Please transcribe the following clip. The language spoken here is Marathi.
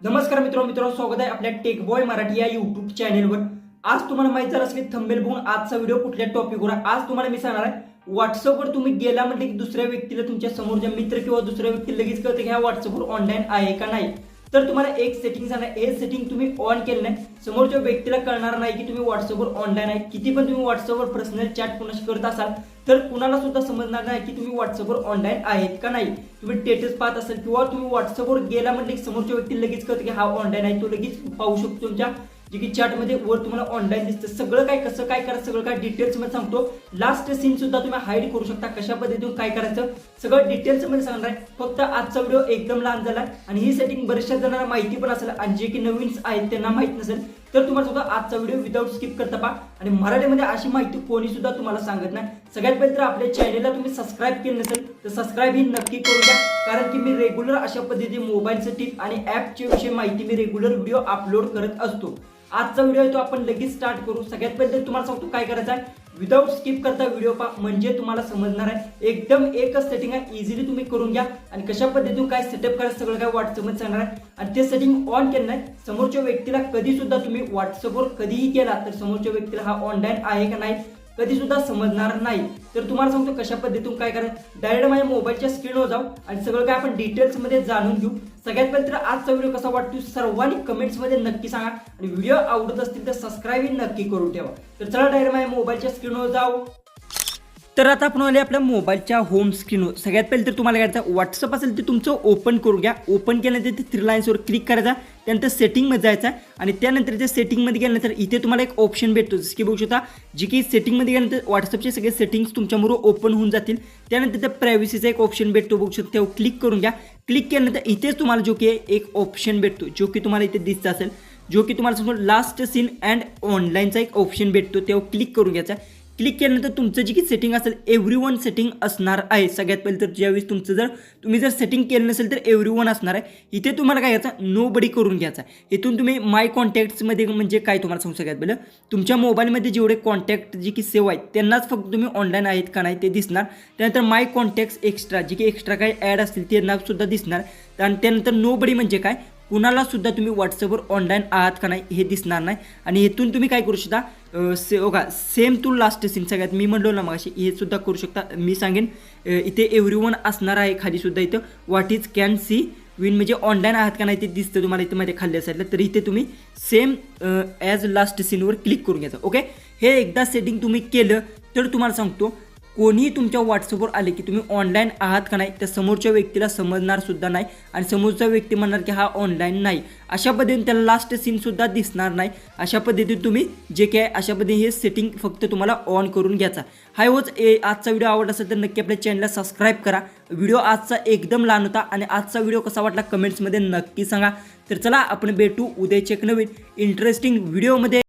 नमस्कार मित्र मित्रांनो स्वागत आहे आपल्या टेक बॉय मराठी या युट्यूब चॅनेलवर आज तुम्हाला माहीत झालं असेल थंबेल बघून आजचा व्हिडिओ कुठल्या टॉपिकवर आहे? आज तुम्हाला मी सांगणार आहे व्हॉट्सअपवर तुम्ही गेला म्हणजे की दुसऱ्या व्यक्तीला तुमच्या समोरच्या मित्र किंवा दुसऱ्या व्यक्तीला लगेच कळतं की ह्या व्हॉट्सअपवर ऑनलाईन आहे का नाही. तर तुम्हाला एक सेटिंग सांगणार हे सेटिंग तुम्ही ऑन केलं नाही. समोरच्या व्यक्तीला कळणार नाही की तुम्ही व्हॉट्सअपवर ऑनलाईन आहे. किती पण तुम्ही व्हॉट्सअपवर पर्सनल चॅट कोणाशी करत असाल तर कुणाला सुद्धा समजणार नाही की तुम्ही व्हॉट्सअपवर ऑनलाईन आहेत का नाही. तुम्ही स्टेटस पाहत असाल किंवा तुम्ही व्हॉट्सअपवर गेला म्हणजे की समोरच्या व्यक्ती लगेच कळतं की हा ऑनलाईन आहे तो लगेच पाहू शकतो तुमच्या. जे की चॅटमध्ये वर तुम्हाला ऑनलाईन दिसतं. सगळं काय कसं काय करायचं सगळं काय डिटेल्समध्ये सांगतो. लास्ट सीन सुद्धा तुम्ही हाईड करू शकता कशा पद्धतीतून काय करायचं. सगळं डिटेल्समध्ये सांगणार आहे. फक्त आजचा व्हिडिओ एकदम लहान झाला आणि ही सेटिंग बऱ्याचशा जणांना माहिती पण असेल. आणि जे की नवीन आहेत त्यांना माहीत नसेल. तर तुम्हाला सुद्धा आजचा व्हिडिओ विदाऊट स्किप करता पहा. आणि मराठीमध्ये अशी माहिती कोणी सुद्धा तुम्हाला सांगत नाही. सगळ्यात पहिले तर आपल्या चॅनेलला तुम्ही सबस्क्राईब केलं नसेल तर सबस्क्राईब ही नक्की करून द्या कारण की मी रेग्युलर अशा पद्धतीने मोबाईलचं टिप आणि ॲपच्या विषयी माहिती मी रेग्युलर व्हिडिओ अपलोड करत असतो. आजचा व्हिडिओ आहे तो आपण लगेच स्टार्ट करू. सगळ्यात पहिले तुम्हाला सांगतो काय करायचं आहे. विदाऊट स्किप करता व्हिडिओ पहा. म्हणजे तुम्हाला समजणार आहे. एकदम एकच सेटिंग आहे. इझिली तुम्ही करून घ्या. आणि कशा पद्धतीने काय सेटअप करायचं सगळं काय व्हॉट्सअपमध्ये सांगणार आहे. आणि ते सेटिंग ऑन केलं नाही. समोरच्या व्यक्तीला कधी सुद्धा तुम्ही व्हॉट्सअपवर कधीही केला तर समोरच्या व्यक्तीला हा ऑनलाईन आहे का नाही? कधी सुद्धा समजणार नाही. तर तुम्हाला सांगतो कशा पद्धतीतून काय करायचं? डायरेक्ट माझ्या मोबाईलच्या स्क्रीनवर जाऊ आणि सगळं काय आपण डिटेल्समध्ये जाणून घेऊ. सगळ्यात पहिले तर आजचा व्हिडिओ कसा वाटतो सर्वांनी कमेंट्समध्ये नक्की सांगा आणि व्हिडिओ आवडत असतील तर सबस्क्राईब नक्की करून ठेवा. तर चला डायरेक्ट माझ्या मोबाईलच्या स्क्रीनवर जाऊ. तर आता आपण आले आपल्या मोबाईलच्या होम स्क्रीनवर सगळ्यात पहिले तर तुम्हाला करायचं व्हॉट्सअप असेल ते तुमचं ओपन करून घ्या. ओपन केल्यानंतर थ्री लाईन्सवर क्लिक करायचा. त्यानंतर सेटिंगमध्ये जायचं. आणि त्यानंतर त्या सेटिंगमध्ये गेल्यानंतर इथे तुम्हाला एक ऑप्शन भेटतो. जसं की बघू शकता जी की सेटिंगमध्ये गेल्यानंतर व्हॉट्सअपचे सगळे सेटिंग्स तुमच्याबरोबर ओपन होऊन जातील. त्यानंतर त्या प्रायव्हसीचा एक ऑप्शन भेटतो. बघू शकता त्यावर क्लिक करून घ्या. क्लिक केल्यानंतर इथेच तुम्हाला जो की एक ऑप्शन भेटतो जो की तुम्हाला इथे दिसत असेल. जो की तुम्हाला समोर लास्ट सीन अँड ऑनलाईनचा एक ऑप्शन भेटतो. त्यावर क्लिक करून घ्यायचा. क्लिक केल्यानंतर तुमचं जी की सेटिंग असेल एव्हरी वन सेटिंग असणार आहे. सगळ्यात पहिले तर ज्यावेळेस तुमचं जर तुम्ही जर सेटिंग केलं नसेल तर एव्हरी वन असणार आहे. इथे तुम्हाला काय घ्यायचं नो बडी करून घ्यायचा इथून तुम्ही माय कॉन्टॅक्ट्समध्ये म्हणजे काय तुम्हाला सांगू सगळ्यात पहिलं? तुमच्या मोबाईलमध्ये जेवढे कॉन्टॅक्ट जी की सेव्ह आहेत त्यांनाच फक्त तुम्ही ऑनलाईन आहेत का नाही ते दिसणार. त्यानंतर माय कॉन्टॅक्ट्स एक्स्ट्रा जी की एक्स्ट्रा काही ॲड असतील त्यांना सुद्धा दिसणार. आणि त्यानंतर नो बडी म्हणजे काय? कुणाला सुद्धा तुम्ही व्हॉट्सअपवर ऑनलाईन आहात का नाही हे दिसणार नाही. आणि हेतून तुम्ही काय करू शकता? से बघा सेम टू लास्ट सीन सगळ्यात मी म्हणलो ना मग हे सुद्धा करू शकता. मी सांगेन इथे एव्हरी वन असणार आहे खालीसुद्धा इथं. What is can see win म्हणजे ऑनलाईन आहात का नाही ते दिसतं तुम्हाला इथे मध्ये खाल्ल्या साईडला तर इथे तुम्ही सेम ॲज लास्ट सीनवर क्लिक करून घ्यायचं ओके हे एकदा सेटिंग तुम्ही केलं तर तुम्हाला सांगतो कोणीही तुमच्या व्हॉट्सअपवर आले की तुम्ही ऑनलाईन आहात का नाही त्या समोरच्या व्यक्तीला समजणार सुद्धा नाही आणि समोरचा व्यक्ती म्हणणार की हा ऑनलाईन नाही. अशा पद्धतीने त्याला लास्ट सीनसुद्धा दिसणार नाही. अशा पद्धतीने तुम्ही जे काय अशा पद्धतीने हे सेटिंग फक्त तुम्हाला ऑन करून घ्यायचा. हाय होच ए आजचा व्हिडिओ आवडला असेल तर नक्की आपल्या चॅनलला सबस्क्राईब करा. व्हिडिओ आजचा एकदम लहान होता आणि आजचा व्हिडिओ कसा वाटला कमेंट्समध्ये नक्की सांगा. तर चला आपण भेटू उदय एक नवीन इंटरेस्टिंग व्हिडिओमध्ये